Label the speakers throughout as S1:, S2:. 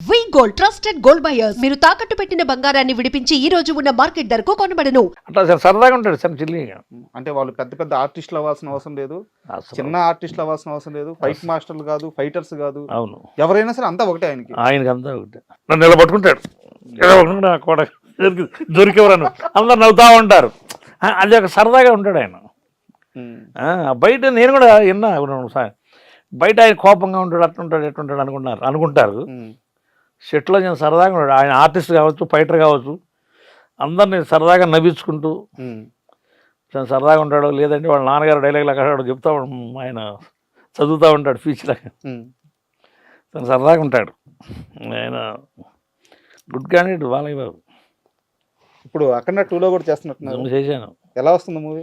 S1: We gold trusted gold buyers మీరు తాకట్టు పెట్టిన బంగారాన్ని విడిపించి ఈ రోజు ఉన్న మార్కెట్ ధరకు కొనబడను.
S2: అట్లా సార్ సరదాగా ఉంటాడు సార్ చిల్లిగా
S3: అంటే వాళ్ళు పెద్ద పెద్ద ఆర్టిస్టులు అవ్వాల్సిన అవసరం లేదు.
S2: అసలు.
S3: చిన్న ఆర్టిస్టులు అవ్వాల్సిన అవసరం లేదు. ఫైట్ మాస్టర్లు కాదు ఫైటర్స్ కాదు.
S2: అవును.
S3: ఎవరైనా సరే అంతా ఒకటే ఆయనకి.
S2: ఆయనకి అంతా ఒకటే. నన్ను నిలబట్టుకుంటాడు. నిలబట్టుకుంటే నా కూడా దొరికేవరను. అందరు నవ్వుతా ఉంటారు. అది ఒక సరదాగా ఉంటాడు ఆయన. బయట నేను కూడా విన్నా బయట ఆయన కోపంగా ఉంటాడు అట్లుంటాడు ఎట్లుంటాడు అనుకుంటున్నారు అనుకుంటారు. షెట్లో నేను సరదాగా ఉన్నాడు. ఆయన ఆర్టిస్ట్ కావచ్చు ఫైటర్ కావచ్చు. అందరిని సరదాగా నవ్వించుకుంటూ తను సరదాగా ఉంటాడు లేదంటే వాళ్ళ నాన్నగారు డైలాగ్ అక్కడ చెప్తా ఆయన చదువుతూ ఉంటాడు
S3: ఉమ్.
S2: తను సరదాగా ఉంటాడు. ఆయన గుడ్ క్యాండిడేట్ బాలయ్య బాబు
S3: ఇప్పుడు అక్కడ టూలో కూడా చేస్తున్నట్టున్నారు.
S2: నేను చేశాను.
S3: ఎలా వస్తుంది మూవీ?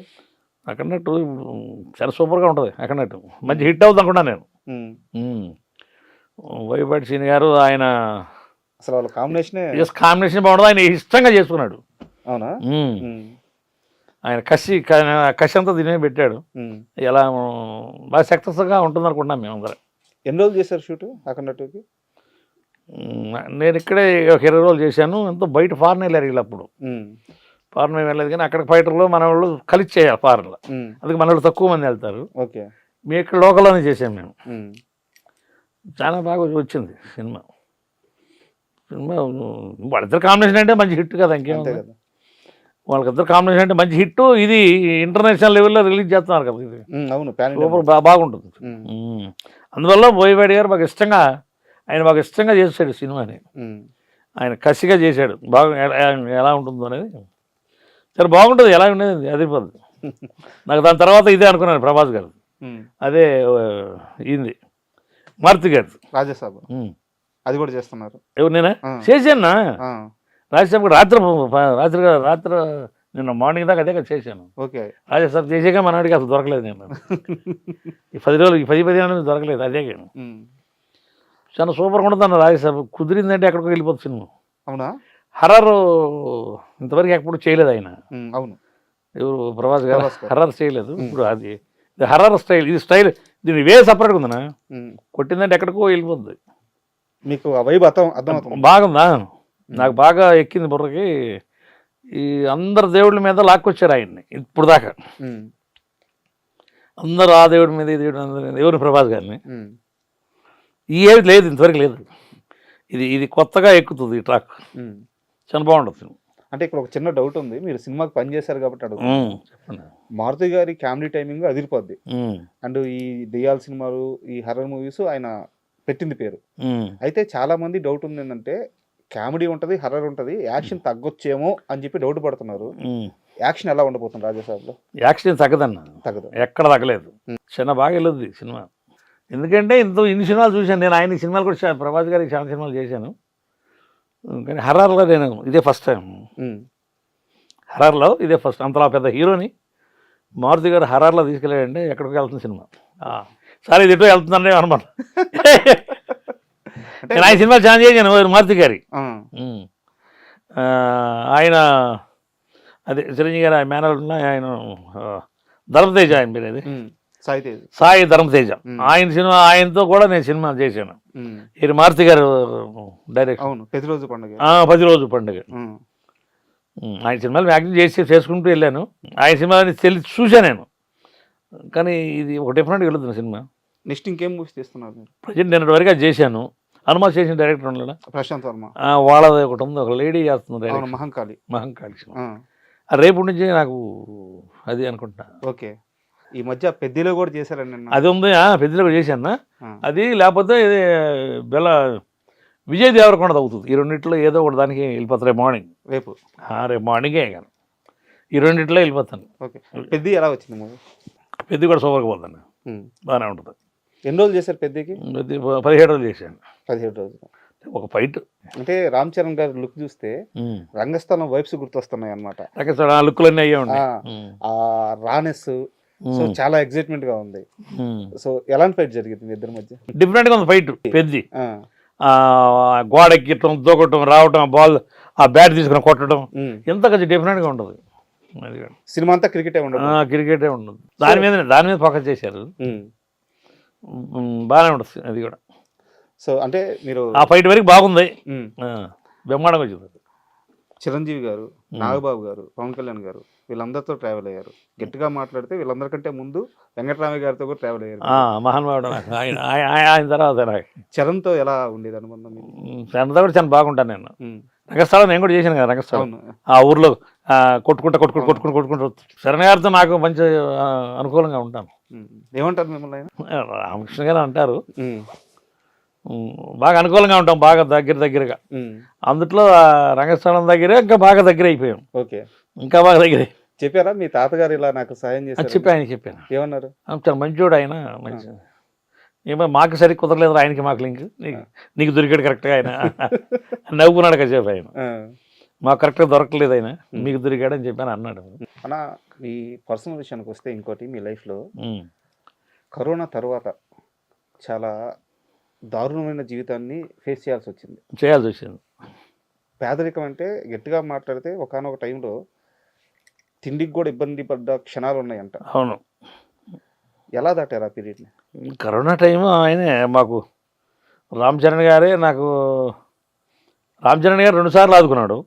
S2: అక్కడట్టు చాలా సూపర్గా ఉంటుంది అక్కడట్టు మంచి హిట్ అవుతుంది అనుకున్నా నేను. వైపాటి సీని గారు ఆయన
S3: అసలు వాళ్ళ కాంబినేషనే
S2: జస్ట్ కాంబినేషన్ బాగుంటుంది ఆయన ఇష్టంగా చేసుకున్నాడు.
S3: అవునా?
S2: ఆయన కసి కసి అంతా దీని పెట్టాడు. ఎలా బాగా సక్సెస్గా ఉంటుంది అనుకుంటున్నాం మేము అందరం.
S3: ఎన్ని రోజులు చేశారు షూట్? అక్కడ టూకి
S2: ఉమ్, నేను ఇక్కడే ఒక ఇరవై రోజులు చేశాను. ఎంతో బయట ఫారెన్ వెళ్ళారు వీళ్ళు అప్పుడు.
S3: ఉమ్,
S2: ఫారెన్ ఏం వెళ్ళలేదు కానీ అక్కడ ఫైటర్లో మన వాళ్ళు కలిసి చేయాలి ఫారెన్లో అందుకే మన వాళ్ళు తక్కువ మంది వెళ్తారు.
S3: ఓకే.
S2: మీ ఇక్కడ లోకల్లోనే చేసాం మేము. చాలా బాగా వచ్చింది సినిమా. సినిమా వాళ్ళిద్దరు కాంబినేషన్ అంటే మంచి హిట్ కదా ఇంకేముంది?
S3: కదా.
S2: వాళ్ళకిద్దరు కాంబినేషన్ అంటే మంచి హిట్. ఇది ఇంటర్నేషనల్ లెవెల్లో రిలీజ్ చేస్తున్నారు కదా ఇది.
S3: అవును.
S2: సూపర్ బాగుంటుంది. అందువల్ల బోయవాడి గారు మాకు ఇష్టంగా ఆయన మాకు ఇష్టంగా చేసాడు సినిమాని. ఆయన కసిగా చేశాడు. బాగా ఎలా- ఉంటుందో అనేది. సరే బాగుంటుంది. ఎలా ఉండేది? అది నాకు దాని తర్వాత ఇదే అనుకున్నాను ప్రభాస్ గారు. అదే ఈయనది. మారుతి గారు.
S3: రాజసాబ్ అది కూడా చేస్తున్నారు.
S2: ఎవరు నేనా. చేశాను? రాజ్యసభ కూడా రాత్రి రాత్రి రాత్రి నిన్న మార్నింగ్ దాకా అదే కదా చేశాను.
S3: ఓకే.
S2: రాజ్యసభ చేసాక మనవాడికి అసలు దొరకలేదు నేను. ఈ పది రోజులు ఈ పది పది దొరకలేదు అదే.
S3: ఉమ్,
S2: చాలా సూపర్గా ఉంటుంది రాజ్యసభ కుదిరిందంటే ఎక్కడికో వెళ్ళిపోతుంది సినిమా.
S3: అవునా?
S2: హర్రర్ ఇంతవరకు ఎప్పుడు చేయలేదు ఆయన.
S3: అవును.
S2: ఎవరు ప్రభాస్ గారు. హర్రర్ చేయలేదు. ఇప్పుడు అది ఇది హర్రర్ స్టైల్ ఇది స్టైల్. దీని వే సపరేట్గా ఉందనా. కొట్టిందంటే ఎక్కడికో వెళ్ళిపోద్ది.
S3: మీకు ఆ వైబ్ అర్థం
S2: బాగుందా నాకు బాగా ఎక్కింది బుర్రకి. ఈ అందరు దేవుళ్ళ మీద లాక్కొచ్చారు ఆయన్ని ఇప్పుడు దాకా. అందరూ ఆ దేవుడి మీద ఈ దేవుడి మీద దేవుని ప్రభాస్ గారిని. ఈ ఏది లేదు ఇంతవరకు లేదు. ఇది ఇది కొత్తగా ఎక్కుతుంది ఈ ట్రాక్. చాలా బాగుంటుంది.
S3: అంటే ఇక్కడ ఒక చిన్న డౌట్ ఉంది. మీరు సినిమాకి పని చేశారు కాబట్టి అడుగు మారుతి గారి కామెడీ టైమింగ్ అదిరిపోద్ది. అండ్ ఈ దెయ్యాల సినిమాలు ఈ హర్రర్ మూవీస్ ఆయన పెట్టింది పేరు. అయితే చాలా మంది డౌట్ ఉంది ఏంటంటే కామెడీ ఉంటది హర్రర్ ఉంటది యాక్షన్ తగ్గొచ్చేమో అని చెప్పి డౌట్ పడుతున్నారు. యాక్షన్ ఎలా ఉండబోతుంది రాజాసాబ్లో
S2: యాక్షన్ తగ్గదన్న.
S3: తగ్గదు.
S2: ఎక్కడ తగ్గలేదు. చిన్న బాగా వెళ్ళొద్ది సినిమా. ఎందుకంటే ఇంత ఇన్ని సినిమాలు చూశాను. నేను ఆయన సినిమాలు కూడా ప్రభాస్ గారికి చాలా సినిమాలు చేశాను. కానీ హర్రర్లో నేను ఇదే ఫస్ట్ టైం హర్రర్లో ఇదే ఫస్ట్ అంతలా పెద్ద హీరోని మారుతి గారు హర్రర్లో తీసుకెళ్ళాడంటే ఎక్కడికి వెళ్తుంది సినిమా. సరే ఇది ఎటో వెళ్తుందండి అనమాట నేను ఆయన సినిమా చాలా చేశాను మారుతి గారి. ఆయన అదే చిరంజీవి గారు ఆయన మేనల్ ఉన్న ఆయన ధర్మతేజ ఆయన పేరు అది.
S3: సాయి తేజ్.
S2: సాయి ధర్మతేజ. ఆయన సినిమా ఆయనతో కూడా నేను సినిమా చేశాను. ఇది మారుతి గారు డైరెక్షన్.
S3: పండుగ.
S2: ఆ, పది రోజు పండుగ
S3: ఉమ్,
S2: ఆయన సినిమాలు మ్యాక్సిమం చేసి చేసుకుంటూ వెళ్ళాను. ఆయన సినిమాని తెలి చూశాను నేను. కానీ ఇది ఒక డిఫరెంట్గా వెళుతుంది సినిమా.
S3: నెక్స్ట్ ఇంకేం మూవీస్ తీస్తున్నారు
S2: ప్రజెంట్ నేను వరకు అది చేశాను. హనుమాన్ చేసిన డైరెక్టర్ ఉండడా
S3: ప్రశాంత్ వర్మ.
S2: వాళ్ళది ఒకటి ఉంది. ఒక లేడీ చేస్తుంది డైరెక్టర్
S3: మహంకాళి.
S2: మహంకాళి సినిమా. రేపు నుంచి నాకు అది అనుకుంటా
S3: ఓకే. ఈ మధ్య పెద్దలో కూడా చేశారండి
S2: అది ఉంది పెద్దలో కూడా చేశాను? అది లేకపోతే ఇది బెల్ల విజయ్ దేవరకొండ అవుతుంది ఈ రెండిట్లో ఏదో ఒకటి దానికి వెళ్ళిపోతారు రేపు మార్నింగ్
S3: రేపు.
S2: ఆ, రేపు మార్నింగే కానీ. ఈ రెండిట్లో వెళ్ళిపోతాను.
S3: ఓకే. పెద్ద ఎలా వచ్చింది మూవీ?
S2: పెద్ద కూడా సూపర్గా పోతాను బాగానే ఉంటుంది.
S3: ఎన్ని రోజులు చేశారు పెద్దకి?
S2: పెద్ద పదిహేడు రోజులు చేశాను.
S3: పదిహేడు రోజులు.
S2: ఒక ఫైట్.
S3: అంటే రామ్ చరణ్ గారి లుక్ చూస్తే రంగస్థలం వైబ్స్ గుర్తొస్తున్నాయి అనమాట
S2: రకరకాల ఆ లుక్కులన్నీ అయ్యే ఉన్నాయి.
S3: ఆ రానెస్ సో. చాలా ఎక్సైట్మెంట్గా ఉంది. సో ఎలాంటి ఫైట్ జరిగింది ఇద్దరి మధ్య?
S2: డిఫరెంట్గా ఉంది ఫైట్ పెద్ది. గోడ ఎక్కటం దూకటం రావటం బాల్ ఆ బ్యాట్ తీసుకుని కొట్టడం. ఎంత కొంచెం డిఫరెంట్గా ఉంటుంది. అది కాదు.
S3: సినిమా అంతా క్రికెటే ఉండదు.
S2: ఆ, క్రికెటే ఉండదు. దాని మీద దాని మీద ఫోకస్ చేశారు. బాగానే ఉంటుంది అది కూడా.
S3: సో అంటే మీరు
S2: ఆ ఫైట్ వరకు బాగుంది. బ్రహ్మాండంగా వచ్చింది.
S3: చిరంజీవి గారు నాగబాబు గారు పవన్ కళ్యాణ్ గారు వీళ్ళందరితో ట్రావెల్ అయ్యారు. గట్టిగా మాట్లాడితే వీళ్ళందరికంటే ముందు వెంకటరామయ్య గారితో కూడా ట్రావెల్ అయ్యారు.
S2: మహానుభావుడు. ఆయన ఆయన- తర్వాత నాకు
S3: చరణ్తో ఎలా ఉండేది అనుబంధం?
S2: తనతో కూడా చాలా బాగుంటాను నేను. రంగస్థలం నేను కూడా చేశాను కదా రంగస్థలం. ఆ ఊర్లో కొట్టుకుంటా కొట్టుకుంటూ కొట్టుకుంటూ కొట్టుకుంటూ శరణ్ గారితో నాకు మంచి అనుకూలంగా ఉంటాను.
S3: ఏమంటారు మిమ్మల్ని
S2: రామకృష్ణ గారు అంటారు. బాగా అనుకూలంగా ఉంటాం బాగా దగ్గర దగ్గరగా. అందుట్లో రంగస్థలం దగ్గరే ఇంకా బాగా దగ్గర అయిపోయాం.
S3: ఓకే.
S2: ఇంకా బాగా దగ్గరే.
S3: చెప్పారా? మీ తాతగారు ఇలా నాకు సాయం
S2: అది
S3: చేశారు?
S2: చెప్పి ఆయన చెప్పాను.
S3: ఏమన్నారు?
S2: చాలా మంచోడు ఆయన మంచి ఏమో మాకు సరి కుదరలేదు ఆయనకి మాకు లింక్. నీకు నీకు దొరికాడు కరెక్ట్గా ఆయన. నవ్వుకున్నాడు కాసేపు ఆయన. మాకు కరెక్ట్గా దొరకలేదు ఆయన. మీకు దొరికాడు అని చెప్పాను అన్నాడు.
S3: అన్న మీ పర్సనల్ విషయానికి వస్తే ఇంకోటి మీ లైఫ్లో. కరోనా తర్వాత చాలా దారుణమైన జీవితాన్ని ఫేస్ చేయాల్సి వచ్చింది
S2: చేయాల్సి వచ్చింది
S3: పేదరికం అంటే గట్టిగా మాట్లాడితే ఒకనొక టైంలో తిండికి కూడా ఇబ్బంది పడ్డ క్షణాలు ఉన్నాయంట
S2: అవును.
S3: ఎలా దాటారు ఆ పీరియడ్ని?
S2: కరోనా టైం ఆయనే మాకు రామ్ చరణ్ గారే నాకు రామ్ చరణ్ గారు రెండుసార్లు ఆదుకున్నాడు.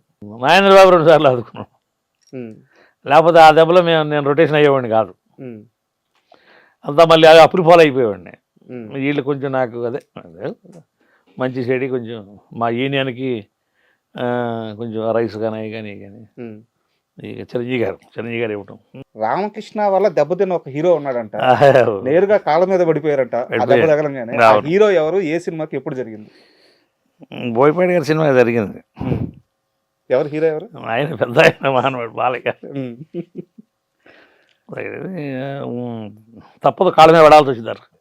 S2: నాయన బాబు రెండుసార్లు ఆదుకున్నాడు. లేకపోతే ఆ దెబ్బలో మేము నేను రొటేషన్ అయ్యేవాడిని కాదు. అంతా మళ్ళీ అప్పుడు ఫాలో అయిపోయేవాడిని. వీళ్ళు కొంచెం నాకు అదే అదే మంచి చెడి కొంచెం మా యూనియన్కి ఆ, కొంచెం రైస్ కానీ అవి కానీ కానీ. ఇక చిరంజీవి గారు చిరంజీవి గారు ఇవ్వటం.
S3: రామకృష్ణ వల్ల దెబ్బతిన్న ఒక హీరో ఉన్నాడంట. నేరుగా కాళ్ళ మీద పడిపోయారంట. దెబ్బ. తగలంగానే. హీరో ఎవరు? ఏ సినిమాకి ఎప్పుడు జరిగింది?
S2: బోయపాటి గారి సినిమా జరిగింది.
S3: ఎవరు? హీరో ఎవరు?
S2: ఆయన పెద్ద ఆయన మహానుభావుడు బాలయ్య తప్పదు కాళ్ళ మీద పడాల్సి వచ్చిందారు
S3: ఏం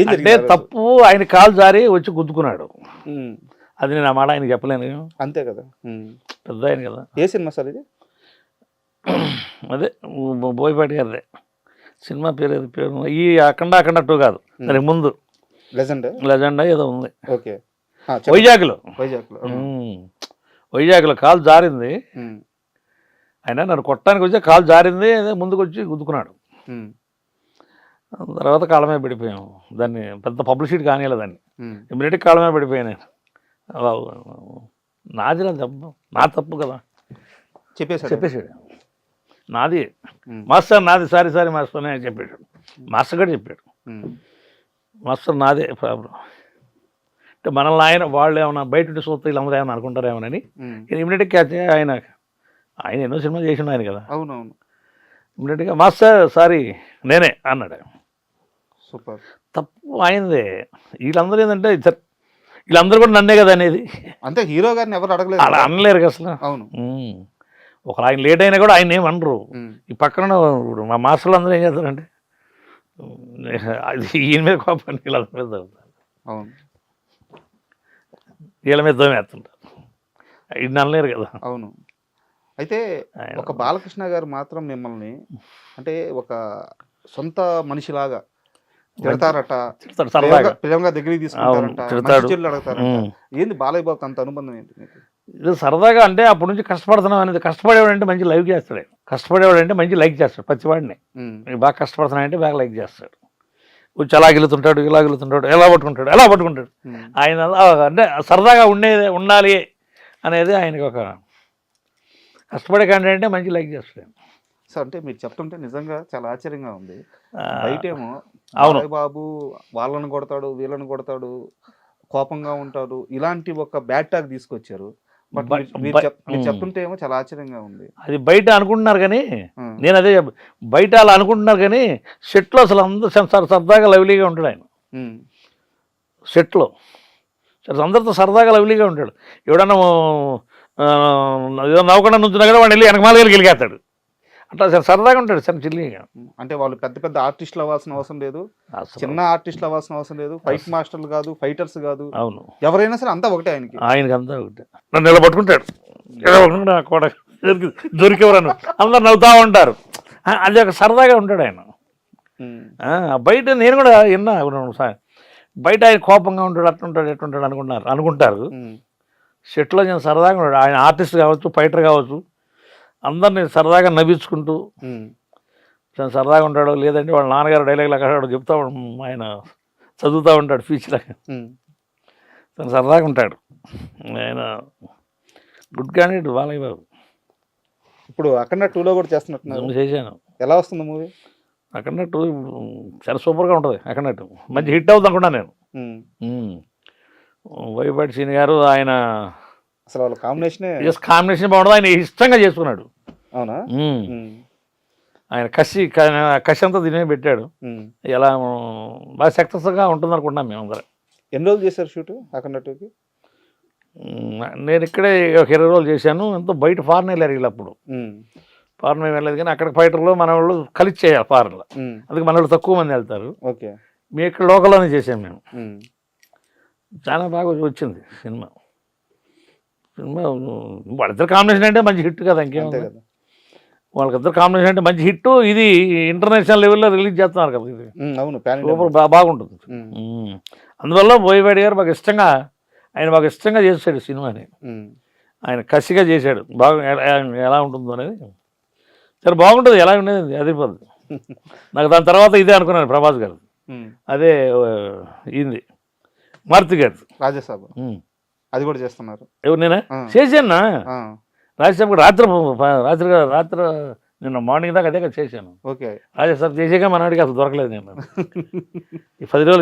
S2: అంటే? తప్పు ఆయన కాలు జారి వచ్చి గుద్దుకున్నాడు. అది నేను ఆ మాట ఆయన చెప్పలేను.
S3: అంతే కదా.
S2: పెద్ద ఆయన కదా.
S3: ఏ సినిమా సార్ ఇది?
S2: అదే బోయపాటి గారిదే. సినిమా పేరు ఏదో పేరు ఈ అఖండ అఖండ టూ కాదు. దానికి ముందు.
S3: లెజెండ్?
S2: లెజెండా ఏదో ఉంది.
S3: ఓకే.
S2: వైజాగ్లో.
S3: వైజాగ్లో.
S2: వైజాగ్లో కాలు జారింది. ఆయన నన్ను కొట్టడానికి వచ్చి కాలు జారింది ముందుకు వచ్చి గుద్దుకున్నాడు. తర్వాత కాళ్ళ మీద పడిపోయాం. దాన్ని పెద్ద పబ్లిసిటీ కానియలేదు దాన్ని. కాళ్ళ మీద పడిపోయాను నేను. నాది నా దెబ్బ నా తప్పు కదా.
S3: చెప్పేశాడు.
S2: చెప్పేశాడు. నాది. మాస్టర్ నాది సారీ సారీ మాస్టర్ అని చెప్పాడు. మాస్టర్ కూడా చెప్పాడు. మాస్టర్ నాదే ప్రాబ్లం. అంటే మనల్ని ఆయన వాళ్ళు ఏమన్నా బయట చూస్తే వీళ్ళందరూ ఏమన్నా అనుకుంటారేమోనని
S3: ఉమ్.
S2: ఇమీడియట్గా ఆయన ఆయన ఎన్నో సినిమా చేసిన ఆయన కదా.
S3: అవునవును.
S2: ఇమీడియట్గా మాస్టర్ సారీ నేనే అన్నాడు
S3: సూపర్.
S2: తప్పు ఆయనదే. వీళ్ళందరూ ఏంటంటే వీళ్ళందరూ కూడా నన్నే కదా అనేది.
S3: అంతే హీరో గారిని ఎవరు అడగలేదు.
S2: అలా? అనలేరు అసలు.
S3: అవును.
S2: ఒకరు ఆయన లేట్ అయినా కూడా ఆయన ఏం అనరు ఈ పక్కన మా మాస్టర్లు అందరూ ఏం చేస్తారంటే అది ఈయన మీద కోపం వీళ్ళందరి మీద తగ్గుతారు.
S3: అవును.
S2: వీళ్ళ మీద దోమేస్తుంటారు ఇది అనలేరు కదా.
S3: అవును. అయితే
S2: ఆయన-
S3: ఒక బాలకృష్ణ గారు మాత్రం మిమ్మల్ని అంటే ఒక సొంత మనిషిలాగా తిడతారట.
S2: సరదాగా.
S3: దగ్గరికి తీసుకుంటారంట. ఏంది బాలయ్య బాబు అంత అనుబంధం ఏంటి మీకు
S2: ఇది సరదాగా అంటే అప్పటి నుంచి కష్టపడుతున్నాం అనేది కష్టపడేవాడు అంటే మంచి లైక్ చేస్తాడు. ఆయన. కష్టపడేవాడు అంటే మంచి లైక్ చేస్తాడు ప్రతివాడిని నీకు బాగా కష్టపడుతున్నా అంటే బాగా లైక్ చేస్తాడు. వచ్చి అలా గెలుతుంటాడు ఇలా గెలుతుంటాడు ఎలా పట్టుకుంటాడు ఎలా పట్టుకుంటాడు. ఆయన అంటే సరదాగా ఉండేది ఉండాలి అనేది ఆయనకి ఒక కష్టపడే కంటే అంటే మంచి లైక్ చేస్తాడు.
S3: సో అంటే మీరు చెప్తుంటే నిజంగా చాలా ఆశ్చర్యంగా ఉంది. బయటేమో
S2: అవును.
S3: బాబు వాళ్ళని కొడతాడు వీళ్ళని కొడతాడు కోపంగా ఉంటాడు. ఇలాంటి ఒక బ్యాడ్ టాక్ తీసుకొచ్చారు. బట్
S2: బ-
S3: మీరు-. చెప్తుంటే ఏమో చాలా ఆశ్చర్యంగా ఉంది.
S2: అది బయట అనుకుంటున్నారు కానీ నేను అదే బయట అలా అనుకుంటున్నారు కానీ సెట్లో అసలు అందరూ సర- సరదాగా లవ్లీగా ఉంటాడు ఆయన. సెట్లో అందరితో సరదాగా లవ్లీగా ఉంటాడు. ఎవడన్నా ఏదో నవ్వకుండా నుంచున్నా కదా వాడు వెళ్ళి వెనక మాలగా గెలిగేస్తాడు అట్లా సరే సరదాగా ఉంటాడు సరే చిల్లిగా.
S3: అంటే వాళ్ళు పెద్ద పెద్ద ఆర్టిస్టులు అవ్వాల్సిన అవసరం లేదు. చిన్న ఆర్టిస్టులు అవ్వాల్సిన అవసరం లేదు. ఫైట్ మాస్టర్లు కాదు ఫైటర్స్ కాదు.
S2: అవును.
S3: ఎవరైనా సరే అంతా ఒకటే ఆయనకి.
S2: ఆయనకి అంతా ఒకటే. నన్ను ఇలా పట్టుకుంటాడు ఇలా పట్టుకుంటే నా కూడా దొరికి దొరికేవరను. అందరు నవ్వుతా ఉంటారు. అది ఒక సరదాగా ఉంటాడు ఆయన. బయట నేను కూడా విన్నా సార్. బయట ఆయన కోపంగా ఉంటాడు అట్లుంటాడు ఎట్లుంటాడు అనుకున్నారు అనుకుంటారు. సెట్లో నేను సరదాగా ఉన్నాడు. ఆయన ఆర్టిస్ట్ కావచ్చు ఫైటర్ కావచ్చు. అందరిని సరదాగా నవ్వించుకుంటూ చాలా సరదాగా ఉంటాడు లేదంటే వాళ్ళ నాన్నగారు డైలాగ్ లాగా చెప్తా ఆయన చదువుతూ ఉంటాడు
S3: ఉమ్,
S2: తను సరదాగా ఉంటాడు. ఆయన గుడ్ క్యాండిడేట్ బాలయ్య బాబు.
S3: ఇప్పుడు అక్కడ టూలో కూడా చేస్తున్నట్టున్నారు.
S2: నేను చేశాను.
S3: ఎలా వస్తుంది మూవీ?
S2: అక్కడ టూ చాలా సూపర్గా ఉంటుంది అక్కడ మంచి హిట్ అవుతుంది అనుకున్నా నేను. వైపాటి సీని గారు ఆయన
S3: అసలు వాళ్ళ కాంబినేషనే
S2: జస్ట్ కాంబినేషన్ బాగుంటుంది. ఆయన ఇష్టంగా చేసుకున్నాడు.
S3: అవునా?
S2: ఆయన కసి కసి అంతా దీని పెట్టాడు. ఎలా బాగా సక్సెస్గా ఉంటుంది అనుకుంటున్నాం మేము అందరం.
S3: ఎన్ని రోజులు చేశారు షూట్ అక్కడ టూకి?
S2: నేను ఇక్కడే ఒక ఇరవై రోజులు చేశాను. ఎంతో బయట ఫారెన్ వెళ్ళారు వీళ్ళు అప్పుడు. ఫారెన్ వెళ్ళలేదు కానీ అక్కడ ఫైటర్లో మన వాళ్ళు కలిసి చేయాలి ఫారెన్లో. అందుకే మన వాళ్ళు తక్కువ మంది వెళ్తారు.
S3: ఓకే.
S2: మీ ఇక్కడ లోకల్లోనే చేసాం మేము. చాలా బాగా వచ్చింది సినిమా. సినిమా వాళ్ళిద్దరు కాంబినేషన్ అంటే మంచి హిట్ కదా ఇంకేముంది?
S3: కదా.
S2: వాళ్ళకిద్దరు కాంబినేషన్ అంటే మంచి హిట్ ఇది ఇంటర్నేషనల్ లెవెల్లో రిలీజ్ చేస్తున్నారు కదా ఇది.
S3: అవును
S2: సూపర్ బాగుంటుంది. అందువల్ల బోయవాడి గారు మాకు ఇష్టంగా ఆయన మాకు ఇష్టంగా చేశాడు సినిమాని. ఆయన కసిగా చేశాడు. బాగా ఎలా- ఉంటుందో అనేది. సరే బాగుంటుంది. ఎలా ఉండేది? అది పోదు. నాకు దాని తర్వాత ఇదే అనుకున్నాను ప్రభాస్ గారు. అదే ఈయనది మారుతి గారు
S3: రాజసాబ్ అది కూడా చేస్తున్నారు.
S2: ఎవరు నేనా. చేశాను? రాజ్యసభకు రాత్రి రాత్రి రాత్రి నిన్న మార్నింగ్ దాకా అదే కదా చేశాను.
S3: ఓకే.
S2: రాజ్యసభ చేసాక మనవాడికి అసలు దొరకలేదు నేను. ఈ పది రోజులు